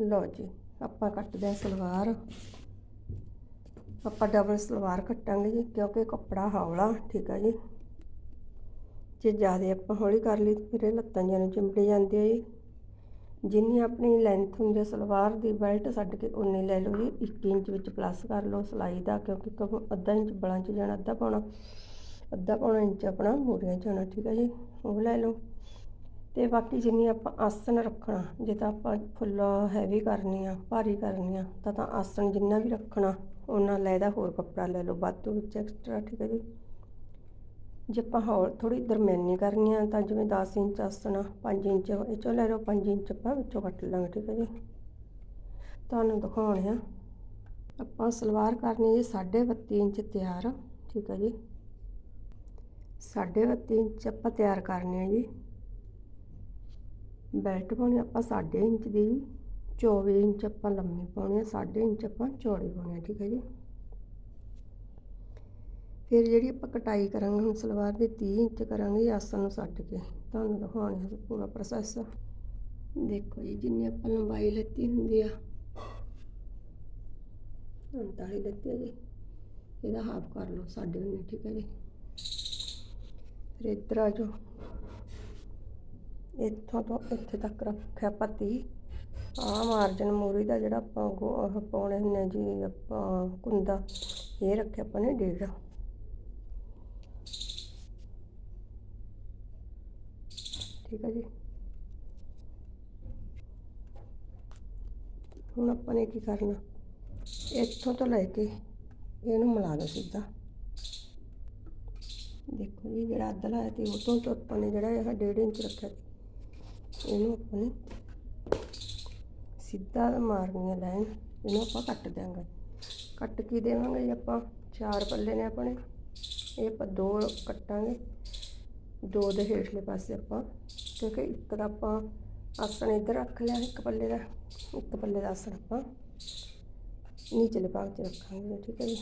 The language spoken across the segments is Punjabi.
ਲਓ ਜੀ, ਆਪਾਂ ਕੱਟਦੇ ਹਾਂ ਸਲਵਾਰ। ਆਪਾਂ ਡਬਲ ਸਲਵਾਰ ਕੱਟਾਂਗੇ ਜੀ, ਕਿਉਂਕਿ ਕੱਪੜਾ ਹੌਲਾ, ਠੀਕ ਆ ਜੀ। ਜੇ ਜ਼ਿਆਦਾ ਆਪਾਂ ਹੌਲੀ ਕਰ ਲਈ, ਫਿਰ ਇਹ ਲੱਤਾਂ ਜਿਹੀਆਂ ਨੂੰ ਚਿੰਬੜੀ ਜਾਂਦੀ ਹੈ ਜੀ। ਜਿੰਨੀ ਆਪਣੀ ਲੈਂਥ ਹੁੰਦੀ ਹੈ ਸਲਵਾਰ ਦੀ ਬੈਲਟ ਛੱਡ ਕੇ ਉਨੀ ਲੈ ਲਓ ਜੀ 1 ਇੰਚ ਵਿੱਚ ਪਲੱਸ ਕਰ ਲਓ ਸਿਲਾਈ ਦਾ, ਕਿਉਂਕਿ ਕਬ ਅੱਧਾ ਇੰਚ ਬਲਾਂ 'ਚ ਜਾਣਾ, ਅੱਧਾ ਪਾਉਣਾ ਅੱਧਾ ਪੌਣਾ ਇੰਚ ਆਪਣਾ ਮੂਰੀਆਂ 'ਚ ਜਾਣਾ, ਠੀਕ ਹੈ ਜੀ। ਉਹ ਲੈ ਲਓ। ਤੇ ਬਾਕੀ ਜਿੰਨੀ ਆਪਾਂ ਆਸਣ ਰੱਖਣਾ, ਜੇ ਤਾਂ ਆਪਾਂ ਫੁੱਲ ਹੈਵੀ ਕਰਨੀ ਆ, ਭਾਰੀ ਕਰਨੀ ਆ, ਤਾਂ ਤਾਂ ਆਸਨ ਜਿੰਨਾ ਵੀ ਰੱਖਣਾ ਉਹਨਾਂ ਲੈ ਦਾ ਹੋਰ ਕੱਪੜਾ ਲੈ ਲਓ, ਵਾਧੂ ਵਿੱਚ ਐਕਸਟਰਾ ਠੀਕ ਹੈ ਜੀ। ਜੇ ਆਪਾਂ ਹੋਰ ਥੋੜੀ ਦਰਮਿਆਨੀ ਕਰਨੀ ਆ, ਤਾਂ ਜਿਵੇਂ 10 ਇੰਚ ਆਸਣ ਆ 5 ਇੰਚ, ਇਹ ਚੋਂ ਲੈ ਲਓ 5 ਇੰਚ ਆਪਾਂ ਵਿੱਚੋਂ ਕੱਟ ਲਾਂਗੇ, ਠੀਕ ਹੈ ਜੀ। ਤੁਹਾਨੂੰ ਦਿਖਾਉਣੇ ਆ, ਆਪਾਂ ਸਲਵਾਰ ਕਰਨੀ ਜੀ 32.5 ਇੰਚ ਤਿਆਰ, ਠੀਕ ਹੈ ਜੀ। 32.5 ਇੰਚ ਆਪਾਂ ਤਿਆਰ ਕਰਨੀ ਹੈ ਜੀ। ਬੈਲਟ ਪਾਉਣੀ ਆਪਾਂ 1.5 ਇੰਚ ਦੀ 24 ਇੰਚ ਆਪਾਂ ਲੰਮੀ ਪਾਉਣੀ ਹੈ 1.5 ਇੰਚ ਆਪਾਂ ਚੌੜੀ ਪਾਉਣੀ ਹੈ ਠੀਕ ਹੈ ਜੀ। ਫਿਰ ਜਿਹੜੀ ਆਪਾਂ ਕਟਾਈ ਕਰਾਂਗੇ, ਹੁਣ ਸਲਵਾਰ ਦੀ 30 ਇੰਚ ਕਰਾਂਗੇ ਆਸਨ ਨੂੰ ਛੱਡ ਕੇ ਤੁਹਾਨੂੰ ਦਿਖਾਉਣੀ ਹੈ ਪੂਰਾ ਪ੍ਰੋਸੈਸ ਦੇਖੋ ਜੀ, ਜਿੰਨੀ ਆਪਾਂ ਲੰਬਾਈ ਲੈਤੀ ਹੁੰਦੀ ਆ। 39 ਲੈਤੀ ਜੀ। ਇਹਦਾ ਹਾਫ ਕਰ ਲਓ 19.5 ਠੀਕ ਹੈ ਜੀ। ਫਿਰ ਇੱਧਰ ਆ ਜਾਓ ਇੱਥੋਂ ਤੋਂ ਇੱਥੇ ਤੱਕ ਰੱਖਿਆ ਪੱਤੀ। ਆ ਮਾਰਜਨ ਮੂਰੀ ਦਾ ਜਿਹੜਾ ਆਪਾਂ ਗੋ- ਉਹ ਪਾਉਣੇ ਹੁੰਦੇ ਜੀ, ਆਪਾਂ ਕੁੰਦਾ, ਇਹ ਰੱਖਿਆ ਆਪਾਂ ਨੇ ਡੇਢ ਠੀਕ ਹੈ ਜੀ। ਹੁਣ ਆਪਾਂ ਨੇ ਕੀ ਕਰਨਾ? ਇੱਥੋਂ ਤੋਂ ਲੈ ਕੇ ਇਹਨੂੰ ਮਿਲਾ ਦੋ ਸਿੱਧਾ। ਦੇਖੋ ਜੀ, ਜਿਹੜਾ ਅੱਧ ਲਾਇਆ ਤੇ ਉਹ ਤੋਂ ਆਪਾਂ ਨੇ ਜਿਹੜਾ ਇਹ ਡੇਢ ਇੰਚ ਰੱਖਿਆ ਸੀ। ਇਹਨੂੰ ਆਪਾਂ ਨੇ ਸਿੱਧਾ ਮਾਰਨੀਆਂ ਹੈ ਲਾਈਨ ਇਹਨੂੰ ਆਪਾਂ ਕੱਟ ਦਿਆਂਗੇ। ਕੱਟ ਕੀ ਦੇਵਾਂਗੇ ਜੀ ਆਪਾਂ? ਚਾਰ ਪੱਲੇ ਨੇ ਆਪਣੇ। ਇਹ ਆਪਾਂ ਦੋ ਕੱਟਾਂਗੇ। ਦੋ ਦੇ ਹੇਠਲੇ ਪਾਸੇ ਆਪਾਂ। ਕਿਉਂਕਿ ਇੱਕ ਦਾ ਆਪਾਂ ਆਸਣ ਇੱਧਰ ਰੱਖ ਲਿਆ, ਇੱਕ ਪੱਲੇ ਦਾ, ਇੱਕ ਪੱਲੇ ਦਾ ਆਸਣ ਆਪਾਂ ਨੀਚਲੇ ਭਾਗ 'ਚ ਰੱਖਾਂਗੇ, ਠੀਕ ਹੈ ਜੀ।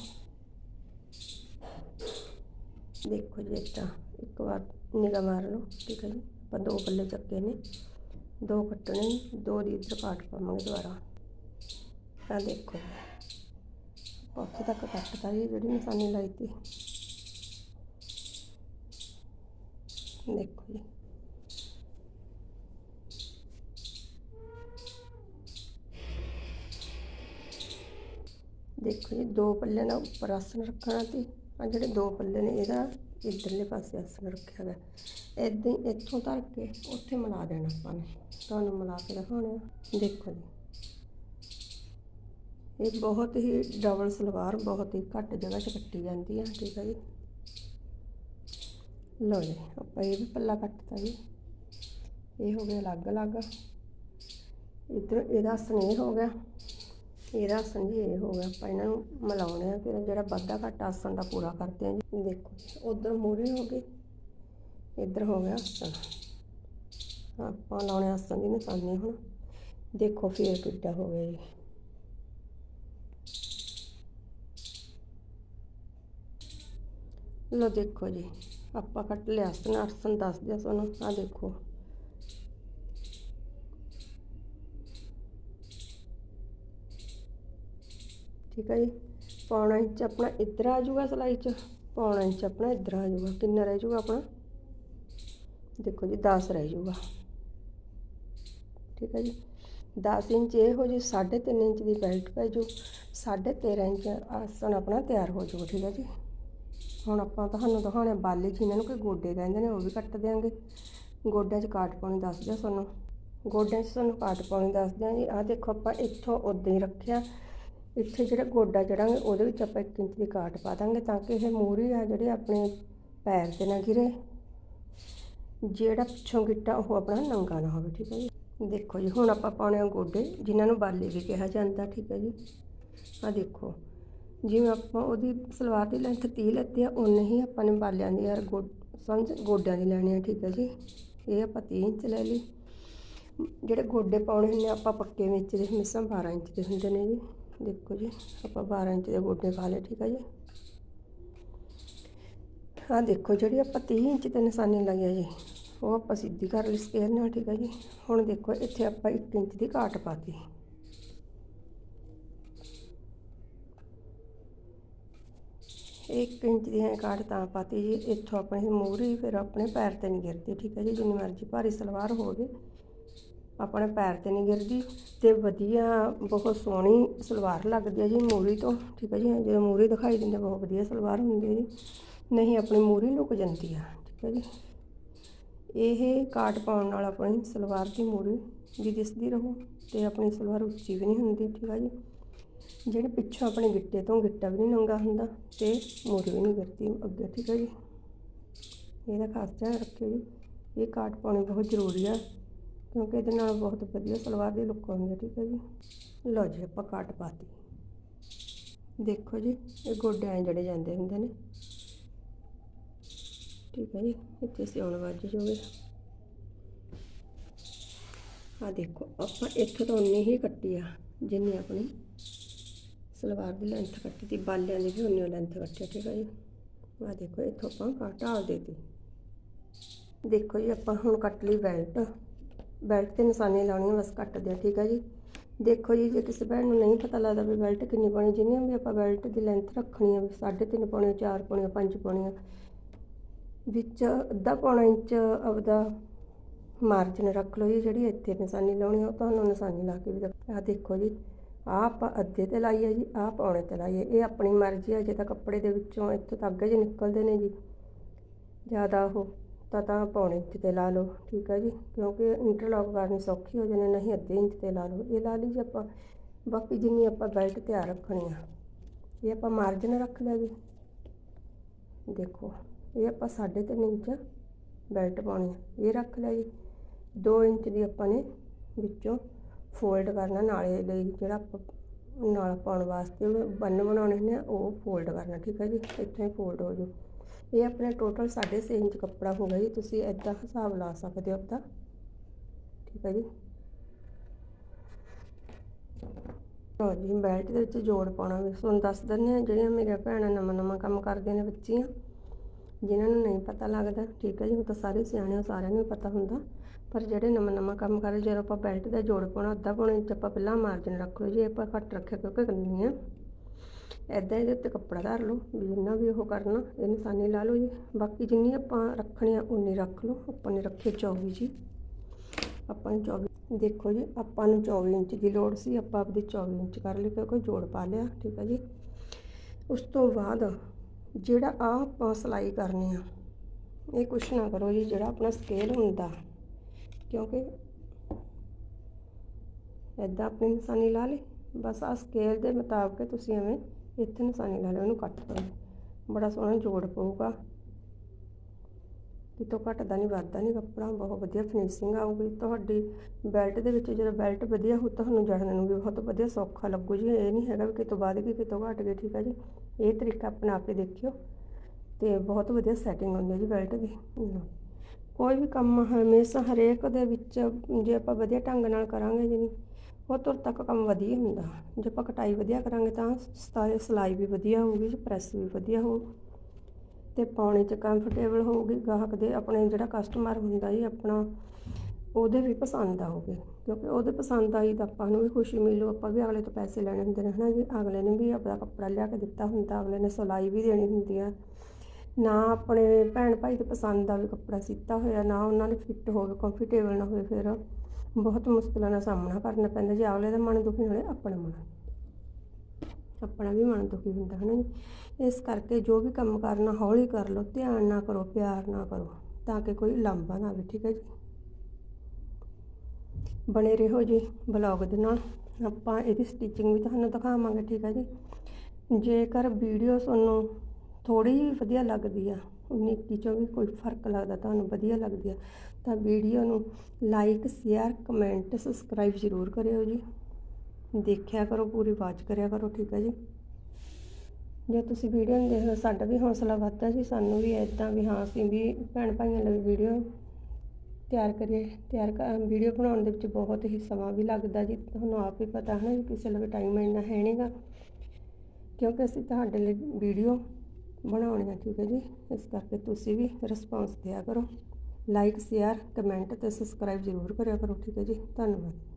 ਦੇਖੋ ਜੀ ਇੱਦਾਂ, ਇੱਕ ਵਾਰ ਨਿਗਾਹ ਮਾਰ ਲਓ, ਠੀਕ ਹੈ ਜੀ। ਆਪਾਂ ਦੋ ਪੱਲੇ ਚੱਕੇ ਨੇ। ਦੋ ਕੱਟਣੇ, ਦੋ ਦੀ ਇੱਧਰ ਕਾਟ ਪਾਵਾਂਗੇ ਦੁਬਾਰਾ। ਆ ਦੇਖੋ। ਆਪਾਂ ਉੱਥੇ ਤੱਕ ਕੱਟਤਾ ਜੀ, ਜਿਹੜੀ ਨਿਸ਼ਾਨੀ ਲਾਈ ਤੀ। ਦੇਖੋ ਜੀ। ਦੇਖੋ ਜੀ, ਦੋ ਪੱਲੇ ਨਾਲ ਉੱਪਰ ਆਸਣ ਰੱਖਣਾ ਤੇ ਆ ਜਿਹੜੇ ਦੋ ਪੱਲੇ ਨੇ, ਇਹਦਾ ਇਧਰਲੇ ਪਾਸੇ ਆਸਣ ਰੱਖਿਆ ਗਿਆ ਇਦਾਂ ਹੀ ਇੱਥੋਂ ਧਰ ਕੇ ਉੱਥੇ ਮਿਲਾ ਦੇਣਾ ਆਪਾਂ ਨੇ। ਤੁਹਾਨੂੰ ਮਿਲਾ ਕੇ ਦਿਖਾਉਣੇ ਆ। ਦੇਖੋ ਜੀ। ਇਹ ਬਹੁਤ ਹੀ ਡਬਲ ਸਲਵਾਰ, ਬਹੁਤ ਹੀ ਘੱਟ ਜਗ੍ਹਾ 'ਚ ਕੱਟੀ ਜਾਂਦੀ ਆ, ਠੀਕ ਆ ਜੀ। ਲਓ ਜੀ, ਆਪਾਂ ਇਹ ਵੀ ਪੱਲਾ ਕੱਟਤਾ ਜੀ। ਇਹ ਹੋ ਗਿਆ ਅਲੱਗ ਅਲੱਗ ਇੱਧਰ ਇਹਦਾ ਆਸਣ ਇਹ ਹੋ ਗਿਆ। ਇਹਦਾ ਆਸਣ ਜੀ ਇਹ ਹੋ ਗਿਆ। ਆਪਾਂ ਇਹਨਾਂ ਨੂੰ ਮਿਲਾਉਣੇ ਆ, ਫਿਰ ਜਿਹੜਾ ਵਾਧਾ ਘੱਟ ਆਸਣ ਦਾ ਪੂਰਾ ਕਰਦੇ ਆ ਜੀ। ਦੇਖੋ ਉਧਰ ਮੂਰੇ ਹੋ ਗਏ। ਇੱਧਰ ਹੋ ਗਿਆ ਆਸਣ। ਆਪਾਂ ਲਾਉਣੇ ਆਸਣ ਦੀ ਨਿਸ਼ਾਨੀ ਹੁਣ। ਦੇਖੋ ਫੇਰ ਕਿੱਡਾ ਹੋ ਗਿਆ ਜੀ। ਲੋ ਦੇਖੋ ਜੀ, ਆਪਾਂ ਕੱਟ ਲਿਆ ਆਸਣ ਆਸਣ ਦੱਸ ਦਿਆ ਤੁਹਾਨੂੰ ਆ ਦੇਖੋ। ਠੀਕ ਹੈ ਜੀ, ਪੌਣਾ ਇੰਚ ਆਪਣਾ ਇੱਧਰ ਆ ਜਾਊਗਾ ਸਿਲਾਈ 'ਚ, ਪੌਣਾ ਇੰਚ ਆਪਣਾ ਇੱਧਰ ਆ ਜਾਊਗਾ, ਕਿੰਨਾ ਰਹਿ ਜਾਊਗਾ ਆਪਣਾ? ਦੇਖੋ ਜੀ 10 ਰਹਿ ਜਾਊਗਾ। ਠੀਕ ਹੈ ਜੀ। 10 ਇੰਚ ਇਹੋ ਹੋ ਜੀ 3.5 ਇੰਚ ਦੀ ਬੈਲਟ ਪੈ ਜੂ 13.5 ਇੰਚ ਆਸਣ ਆਪਣਾ ਤਿਆਰ ਹੋ ਜਾਊਗਾ, ਠੀਕ ਹੈ ਜੀ। ਹੁਣ ਆਪਾਂ ਤੁਹਾਨੂੰ ਦਿਖਾਉਣੇ ਬਾਲੇ ਜਿਨ੍ਹਾਂ ਨੂੰ ਕੋਈ ਗੋਡੇ ਕਹਿੰਦੇ ਨੇ, ਉਹ ਵੀ ਕੱਟ ਦਿਆਂਗੇ। ਗੋਡਿਆਂ 'ਚ ਕਾਟ ਪਾਉਣੀ ਦੱਸ ਦਿਓ ਤੁਹਾਨੂੰ ਗੋਡਿਆਂ 'ਚ ਤੁਹਾਨੂੰ ਕਾਟ ਪਾਉਣੀ ਦੱਸ ਦਿਆਂ ਜੀ। ਆਹ ਦੇਖੋ ਆਪਾਂ ਇੱਥੋਂ ਉਦਾਂ ਹੀ ਰੱਖਿਆ। ਇੱਥੇ ਜਿਹੜਾ ਗੋਡਾ ਜੜਾਂਗੇ ਉਹਦੇ ਵਿੱਚ ਆਪਾਂ 1 ਇੰਚ ਦੀ ਕਾਟ ਪਾ ਦਾਂਗੇ ਤਾਂ ਕਿ ਇਹ ਮੂਰੀ ਆ ਜਿਹੜੇ ਆਪਣੇ ਪੈਰ ਤੇ ਨਾ ਗਿਰੇ। ਜਿਹੜਾ ਪਿੱਛੋਂ ਗਿੱਟਾ, ਉਹ ਆਪਣਾ ਨੰਗਾ ਨਾ ਹੋਵੇ, ਠੀਕ ਹੈ ਜੀ। ਦੇਖੋ ਜੀ, ਹੁਣ ਆਪਾਂ ਪਾਉਣੇ ਆ ਗੋਡੇ, ਜਿਨ੍ਹਾਂ ਨੂੰ ਬਾਲੇ ਵੀ ਕਿਹਾ ਜਾਂਦਾ, ਠੀਕ ਹੈ ਜੀ। ਆ ਦੇਖੋ, ਜਿਵੇਂ ਆਪਾਂ ਉਹਦੀ ਸਲਵਾਰ ਦੀ ਲੈਂਥ 30 ਲੈਤੀ ਆ ਉਨੇ ਹੀ ਆਪਾਂ ਨੇ ਬਾਲਿਆਂ ਦੀ ਯਾਰ ਗੋ, ਸਮਝ, ਗੋਡਿਆਂ ਦੀ ਲੈਣੀ ਆ, ਠੀਕ ਹੈ ਜੀ। ਇਹ ਆਪਾਂ 30 ਇੰਚ ਲੈ ਲਈ। ਜਿਹੜੇ ਗੋਡੇ ਪਾਉਣੇ ਹੁੰਦੇ ਆ, ਆਪਾਂ ਪੱਕੇ ਵਿੱਚ ਦੇ ਹਮੇਸ਼ਾ 12 ਇੰਚ ਦੇ ਹੁੰਦੇ ਨੇ ਜੀ। ਦੇਖੋ ਜੀ, ਆਪਾਂ 12 ਇੰਚ ਦੇ ਗੋਡੇ ਪਾ ਲਏ, ਠੀਕ ਹੈ ਜੀ। ਆਹ ਦੇਖੋ, ਜਿਹੜੀ ਆਪਾਂ 30 ਇੰਚ ਤੇ ਨਿਸ਼ਾਨੀ ਲਾਈ ਆ ਜੀ। ਉਹ ਆਪਾਂ ਸਿੱਧੀ ਕਰ ਲਈ ਸਕੇਲ ਨਾਲ, ਠੀਕ ਹੈ ਜੀ। ਹੁਣ ਦੇਖੋ, ਇੱਥੇ ਆਪਾਂ 1 ਇੰਚ ਦੀ ਕਾਟ ਪਾਤੀ। ਇੱਕ ਇੰਚ ਦੀ ਹੈ ਕਾਟ ਤਾਂ ਪਾਤੀ ਜੀ। ਇੱਥੋਂ ਆਪਣੀ ਮੂਰੀ ਫਿਰ ਆਪਣੇ ਪੈਰ ਤੇ ਨਹੀਂ ਗਿਰਦੀ, ਠੀਕ ਹੈ ਜੀ। ਜਿੰਨੀ ਮਰਜ਼ੀ ਭਾਰੀ ਸਲਵਾਰ ਹੋਵੇ, ਆਪਣੇ ਪੈਰ ਤੇ ਨਹੀਂ ਗਿਰਦੀ। ਤੇ ਵਧੀਆ, ਬਹੁਤ ਸੋਹਣੀ ਸਲਵਾਰ ਲੱਗਦੀ ਹੈ ਜੀ ਮੂਰੀ ਤੋਂ, ਠੀਕ ਹੈ ਜੀ। ਜਦੋਂ ਮੂਰੀ ਦਿਖਾਈ ਦਿੰਦੇ ਬਹੁਤ ਵਧੀਆ ਸਲਵਾਰ ਹੁੰਦੀ ਹੈ ਜੀ। ਨਹੀਂ, ਆਪਣੀ ਮੂਰੀ ਲੁਕ ਜਾਂਦੀ ਆ, ਠੀਕ ਹੈ ਜੀ। ਇਹ ਕਾਟ ਪਾਉਣ ਨਾਲ ਆਪਣੀ ਸਲਵਾਰ ਦੀ ਮੂਰੀ ਵੀ ਦਿਸਦੀ ਰਹੂ ਤੇ ਆਪਣੀ ਸਲਵਾਰ ਉੱਚੀ ਵੀ ਨਹੀਂ ਹੁੰਦੀ, ਠੀਕ ਆ ਜੀ? ਜਿਹੜੇ ਪਿੱਛੋਂ ਆਪਣੇ ਗਿੱਟੇ ਤੋਂ ਗਿੱਟਾ ਵੀ ਨਹੀਂ ਨੰਗਾ ਹੁੰਦਾ ਤੇ ਮੂਰੀ ਵੀ ਨਹੀਂ ਗਿਰਦੀ ਅੱਗੇ, ਠੀਕ ਹੈ ਜੀ? ਇਹਦਾ ਖਾਸ ਧਿਆਨ ਰੱਖਿਓ ਜੀ, ਇਹ ਕਾਟ ਪਾਉਣੀ ਬਹੁਤ ਜ਼ਰੂਰੀ ਆ ਕਿਉਂਕਿ ਇਹਦੇ ਨਾਲ ਬਹੁਤ ਵਧੀਆ ਸਲਵਾਰ ਦੀ ਲੁੱਕ ਆਉਂਦੀ ਹੈ ਠੀਕ ਹੈ ਜੀ? ਲਓ ਜੀ, ਆਪਾਂ ਕਾਟ ਪਾਤੀ। ਦੇਖੋ ਜੀ, ਇਹ ਗੋਡੇ ਐਂ ਜੜੇ ਜਾਂਦੇ ਹੁੰਦੇ ਨੇ ਠੀਕ ਹੈ ਜੀ, ਇੱਥੇ ਸਿਉਣ ਵੱਜ ਜਾਵੇ ਆ ਦੇਖੋ, ਆਪਾਂ ਇੱਥੋਂ ਤੋਂ ਉਨੀ ਹੀ ਕੱਟੀ ਆ, ਜਿੰਨੀ ਆਪਣੀ ਸਲਵਾਰ ਦੀ ਲੈਂਥ ਕੱਟੀ ਤੀ ਬਾਲਿਆਂ ਦੀ ਵੀ ਉਨੀ ਲੈਂਥ ਕੱਟੀ ਠੀਕ ਹੈ ਜੀ। ਆ ਦੇਖੋ, ਇੱਥੋਂ ਆਪਾਂ ਕਾਟ ਢਾਲ ਦੇਤੀ। ਦੇਖੋ ਜੀ, ਆਪਾਂ ਹੁਣ ਕੱਟ ਲਈ ਬੈਲਟ ਬੈਲਟ ਤੇ ਨਿਸ਼ਾਨੀ ਲਾਉਣੀਆਂ, ਬਸ ਕੱਟਦੇ ਦਿਓ ਠੀਕ ਹੈ ਜੀ। ਦੇਖੋ ਜੀ, ਜੇ ਕਿਸੇ ਭੈਣ ਨੂੰ ਨਹੀਂ ਪਤਾ ਲੱਗਦਾ ਵੀ ਬੈਲਟ ਕਿੰਨੀ ਪਾਉਣੀ, ਜਿੰਨੀਆਂ ਵੀ ਆਪਾਂ ਬੈਲਟ ਦੀ ਲੈਂਥ ਰੱਖਣੀ ਆ ਵੀ 3.5 ਪਾਉਣੀ ਆ 4 ਪਾਉਣੀ ਆ 5 ਪਾਉਣੀ ਆ ਵਿੱਚ ਅੱਧਾ ਪੌਣਾ ਇੰਚ ਆਪਦਾ ਮਾਰਜਨ ਰੱਖ ਲਓ ਜੀ, ਜਿਹੜੀ ਇੱਥੇ ਨਿਸ਼ਾਨੀ ਲਾਉਣੀ ਉਹ ਤੁਹਾਨੂੰ ਨਿਸ਼ਾਨੀ ਲਾ ਕੇ ਵੀ ਆ ਦੇਖੋ ਜੀ, ਆਹ ਆਪਾਂ ਅੱਧੇ ਤੇ ਲਾਈਏ ਜੀ, ਆਹ ਪੌਣੇ ਤੇ ਲਾਈਏ ਇਹ ਆਪਣੀ ਮਰਜ਼ੀ ਹੈ ਜੇ ਤਾਂ ਕੱਪੜੇ ਦੇ ਵਿੱਚੋਂ ਇੱਥੋਂ ਤੱਕ ਜੇ ਨਿਕਲਦੇ ਨੇ ਜੀ। ਜ਼ਿਆਦਾ ਉਹ, ਤਾਂ ਤਾਂ ਪੌਣੇ ਇੰਚ ਤੇ ਲਾ ਲਓ, ਠੀਕ ਹੈ ਜੀ। ਕਿਉਂਕਿ ਇੰਟਰਲੌਕ ਕਰਨੀ ਸੌਖੀ ਹੋ ਜਾਣੀ ਨਹੀਂ ਅੱਧੇ ਇੰਚ ਤੇ ਲਾ ਲਓ। ਇਹ ਲਾ ਲਈ ਜੀ ਆਪਾਂ। ਬਾਕੀ ਜਿੰਨੀ ਆਪਾਂ ਬੈਲਟ ਤਿਆਰ ਰੱਖਣੀ ਆ, ਇਹ ਆਪਾਂ ਮਾਰਜਨ ਰੱਖ ਲਿਆ ਜੀ। ਦੇਖੋ। ਇਹ ਆਪਾਂ 3.5 ਇੰਚ ਬੈਲਟ ਪਾਉਣੀ ਆ। ਇਹ ਰੱਖ ਲਿਆ ਜੀ। 2 ਇੰਚ ਦੀ ਆਪਾਂ ਨੇ ਵਿੱਚੋਂ ਫੋਲਡ ਕਰਨਾ ਨਾਲੇ ਲਈ ਜਿਹੜਾ ਆਪਾਂ ਨਾਲ ਪਾਉਣ ਵਾਸਤੇ ਬੰਨ ਬਣਾਉਣੇ ਨੇ ਉਹ ਫੋਲਡ ਕਰਨਾ, ਠੀਕ ਹੈ ਜੀ? ਇੱਥੋਂ ਹੀ ਫੋਲਡ ਹੋ ਜੂ। ਇਹ ਆਪਣੇ ਟੋਟਲ 6.5 ਇੰਚ ਕੱਪੜਾ ਹੋਗਾ ਜੀ। ਤੁਸੀਂ ਐਦਾਂ ਹਿਸਾਬ ਲਾ ਸਕਦੇ ਹੋ ਆਪਦਾ। ਠੀਕ ਹੈ ਜੀ? ਲਓ ਜੀ, ਬੈਲਟ ਦੇ ਵਿੱਚ ਜੋੜ ਪਾਉਣਾ। ਵੀ ਤੁਹਾਨੂੰ ਦੱਸ ਦਿੰਦੇ ਆ ਜਿਹੜੀਆਂ ਮੇਰੀਆਂ ਭੈਣਾਂ ਨਵਾਂ ਨਵਾਂ ਕੰਮ ਕਰਦੀਆਂ ਨੇ ਬੱਚੀਆਂ ਜਿਨ੍ਹਾਂ ਨੂੰ ਨਹੀਂ ਪਤਾ ਲੱਗਦਾ, ਠੀਕ ਹੈ ਜੀ, ਹੁਣ ਤਾਂ ਸਾਰੇ ਸਿਆਣੇ ਹੋ ਸਾਰਿਆਂ ਨੂੰ ਹੀ ਪਤਾ ਹੁੰਦਾ। ਪਰ ਜਿਹੜੇ ਨਵਾਂ ਨਵਾਂ ਕੰਮ ਕਰ ਰਹੇ, ਜਦੋਂ ਆਪਾਂ ਬੈਲਟ ਦਾ ਜੋੜ ਪਾਉਣਾ, ਅੱਧਾ ਪਾਉਣਾ ਇੰਚ ਆਪਾਂ ਪਹਿਲਾਂ ਮਾਰਜਨ ਰੱਖ ਲਓ ਜੀ, ਆਪਾਂ ਘੱਟ ਰੱਖਿਆ ਕਿਉਂਕਿ ਕਰਨੀ ਆ। ਐਦਾਂ ਇਹਦੇ ਉੱਤੇ ਕੱਪੜਾ ਧਰ ਲਓ, ਵੀ ਜਿੰਨਾ ਵੀ ਉਹ ਕਰਨਾ, ਇਹ ਨਿਸ਼ਾਨੀ ਲਾ ਲਓ ਜੀ। ਬਾਕੀ ਜਿੰਨੀ ਆਪਾਂ ਰੱਖਣੀ ਆ, ਉਨੀ ਰੱਖ ਲਓ, ਆਪਾਂ ਨੇ ਰੱਖੇ 24 ਜੀ। ਆਪਾਂ ਨੂੰ 24 ਦੇਖੋ ਜੀ, ਆਪਾਂ ਨੂੰ 24 ਇੰਚ ਦੀ ਲੋੜ ਸੀ, ਆਪਾਂ ਆਪਦੀ 24 ਇੰਚ ਕਰ ਲਈ, ਕਿਉਂਕਿ ਜੋੜ ਪਾ ਲਿਆ, ਠੀਕ ਹੈ ਜੀ। ਉਸ ਤੋਂ ਬਾਅਦ ਜਿਹੜਾ ਆ ਆਪਾਂ ਸਿਲਾਈ ਕਰਨੀ ਆ, ਇਹ ਕੁਛ ਨਾ ਕਰੋ ਜੀ, ਜਿਹੜਾ ਆਪਣਾ ਸਕੇਲ ਹੁੰਦਾ। ਕਿਉਂਕਿ ਐਦਾਂ ਆਪਣੀ ਨਿਸ਼ਾਨੀ ਲਾ ਲਈ, ਬਸ ਆ ਸਕੇਲ ਦੇ ਮੁਤਾਬਕ ਤੁਸੀਂ ਐਵੇਂ ਇੱਥੇ ਨਿਸ਼ਾਨੀ ਲਾ ਲਿਓ, ਉਹਨੂੰ ਕੱਟ ਕਰੋ। ਬੜਾ ਸੋਹਣਾ ਜੋੜ ਪਊਗਾ। ਕਿਤੋਂ ਘਟਦਾ ਨਹੀਂ, ਵੱਧਦਾ ਨਹੀਂ, ਕੱਪੜਾ ਬਹੁਤ ਵਧੀਆ ਫਿਨਿਸ਼ਿੰਗ ਆਊਗੀ। ਤੁਹਾਡੀ ਬੈਲਟ ਦੇ ਵਿੱਚ ਜਦੋਂ ਬੈਲਟ ਵਧੀਆ ਹੋ ਤੁਹਾਨੂੰ ਜੜਨ ਨੂੰ ਵੀ ਬਹੁਤ ਵਧੀਆ ਸੌਖਾ ਲੱਗੂ ਜੀ। ਇਹ ਨਹੀਂ ਹੈਗਾ ਵੀ ਕਿਤੋਂ ਵੱਧ ਗਈ ਕਿਤੋਂ ਘਟ ਗਈ ਠੀਕ ਹੈ ਜੀ। ਇਹ ਤਰੀਕਾ ਆਪਣਾ ਕੇ ਦੇਖਿਓ ਤੇ ਬਹੁਤ ਵਧੀਆ ਸੈਟਿੰਗ ਹੁੰਦੀ ਹੈ ਜੀ ਬੈਲਟ ਦੀ। ਕੋਈ ਵੀ ਕੰਮ ਹਮੇਸ਼ਾ ਹਰੇਕ ਦੇ ਵਿੱਚ ਜੇ ਆਪਾਂ ਵਧੀਆ ਢੰਗ ਨਾਲ ਕਰਾਂਗੇ ਜੀ ਉਹ ਤੁਰ ਤੱਕ ਕੰਮ ਵਧੀਆ ਹੁੰਦਾ। ਜੇ ਆਪਾਂ ਕਟਾਈ ਵਧੀਆ ਕਰਾਂਗੇ ਤਾਂ ਸਤਾਏ ਸਿਲਾਈ ਵੀ ਵਧੀਆ ਹੋਊਗੀ ਪ੍ਰੈਸ ਵੀ ਵਧੀਆ ਹੋਊ। ਅਤੇ ਪਾਉਣੇ 'ਚ ਕੰਫਰਟੇਬਲ ਹੋਊਗੀ, ਗਾਹਕ ਦੇ ਆਪਣੇ ਜਿਹੜਾ ਕਸਟਮਰ ਹੁੰਦਾ ਜੀ ਆਪਣਾ, ਉਹਦੇ ਵੀ ਪਸੰਦ ਆਊਗੀ ਕਿਉਂਕਿ ਉਹਦੇ ਪਸੰਦ ਆਈ ਤਾਂ ਆਪਾਂ ਨੂੰ ਵੀ ਖੁਸ਼ੀ ਮਿਲੂ, ਆਪਾਂ ਵੀ ਅਗਲੇ ਤੋਂ ਪੈਸੇ ਲੈਣੇ ਹੁੰਦੇ ਨੇ, ਹਨਾ ਜੀ? ਅਗਲੇ ਨੇ ਵੀ ਆਪਣਾ ਕੱਪੜਾ ਲਿਆ ਕੇ ਦਿੱਤਾ ਹੁੰਦਾ, ਅਗਲੇ ਨੇ ਸਿਲਾਈ ਵੀ ਦੇਣੀ ਹੁੰਦੀ ਆ। ਨਾ ਆਪਣੇ ਭੈਣ ਭਾਈ ਦੇ ਪਸੰਦ ਦਾ ਵੀ ਕੱਪੜਾ ਸੀਤਾ ਹੋਇਆ, ਨਾ ਉਹਨਾਂ ਨੇ ਫਿੱਟ ਹੋਵੇ ਕੰਫਰਟੇਬਲ ਨਾ ਹੋਵੇ, ਫਿਰ ਬਹੁਤ ਮੁਸ਼ਕਲਾਂ ਦਾ ਸਾਹਮਣਾ ਕਰਨਾ ਪੈਂਦਾ ਜੇ। ਅਗਲੇ ਦਾ ਮਨ ਦੁਖੀ ਹੋਵੇ ਆਪਣਾ ਮਨ। ਆਪਣਾ ਵੀ ਮਨ ਦੁਖੀ ਹੁੰਦਾ ਹੈ ਨਾ ਜੀ? ਇਸ ਕਰਕੇ ਜੋ ਵੀ ਕੰਮ ਕਰਨਾ, ਹੌਲੀ ਕਰ ਲਓ, ਧਿਆਨ ਨਾ ਕਰੋ, ਪਿਆਰ ਨਾ ਕਰੋ, ਤਾਂ ਕਿ ਕੋਈ ਲਾਂਭਾ ਨਾ ਆਵੇ, ਠੀਕ ਹੈ ਜੀ? ਬਣੇ ਰਹੋ ਜੀ ਬਲੌਗ ਦੇ ਨਾਲ। ਆਪਾਂ ਇਹਦੀ ਸਟਿਚਿੰਗ ਵੀ ਤੁਹਾਨੂੰ ਦਿਖਾਵਾਂਗੇ, ਠੀਕ ਹੈ ਜੀ? ਜੇਕਰ ਵੀਡੀਓ ਤੁਹਾਨੂੰ ਥੋੜੀ ਜਿਹੀ ਵਧੀਆ ਲੱਗਦੀ ਆ, ਉਨੀ ਚੋਂ ਵੀ ਕੋਈ ਫ਼ਰਕ ਲੱਗਦਾ, ਤੁਹਾਨੂੰ ਵਧੀਆ ਲੱਗਦੀ ਆ, ਤਾਂ ਵੀਡੀਓ ਨੂੰ ਲਾਈਕ ਸ਼ੇਅਰ ਕਮੈਂਟ ਸਬਸਕ੍ਰਾਈਬ ਜ਼ਰੂਰ ਕਰਿਓ ਜੀ। ਦੇਖਿਆ ਕਰੋ, ਪੂਰੀ ਵਾਚ ਕਰਿਆ ਕਰੋ, ਠੀਕ ਹੈ ਜੀ? ਜੇ ਤੁਸੀਂ ਵੀਡੀਓ ਨੂੰ ਦੇਖੋ ਸਾਡਾ ਵੀ ਹੌਸਲਾ ਵੱਧਦਾ ਜੀ। ਸਾਨੂੰ ਵੀ ਇਦਾਂ ਵੀ ਹਾਂ, ਅਸੀਂ ਵੀ ਭੈਣ ਭਾਈਆਂ ਲਈ ਵੀਡੀਓ ਤਿਆਰ ਕਰੀਏ, ਤਿਆਰ ਕਰ ਵੀਡੀਓ ਬਣਾਉਣ ਦੇ ਵਿੱਚ ਬਹੁਤ ਹੀ ਸਮਾਂ ਵੀ ਲੱਗਦਾ ਜੀ। ਤੁਹਾਨੂੰ ਆਪ ਹੀ ਪਤਾ ਹੈ ਨਾ ਜੀ, ਕਿਸੇ ਲਈ ਟਾਈਮ ਇੰਨਾ ਹੈ ਨਹੀਂਗਾ ਕਿਉਂਕਿ ਅਸੀਂ ਤੁਹਾਡੇ ਲਈ ਵੀਡੀਓ ਬਣਾਉਣੀ ਆ ਠੀਕ ਹੈ ਜੀ? ਇਸ ਕਰਕੇ ਤੁਸੀਂ ਵੀ ਰਿਸਪੌਂਸ ਦਿਆ ਕਰੋ। ਲਾਈਕ ਸ਼ੇਅਰ ਕਮੈਂਟ ਤੇ ਸਬਸਕ੍ਰਾਈਬ ਜ਼ਰੂਰ ਕਰਿਆ ਕਰੋ, ਠੀਕ ਹੈ ਜੀ? ਧੰਨਵਾਦ।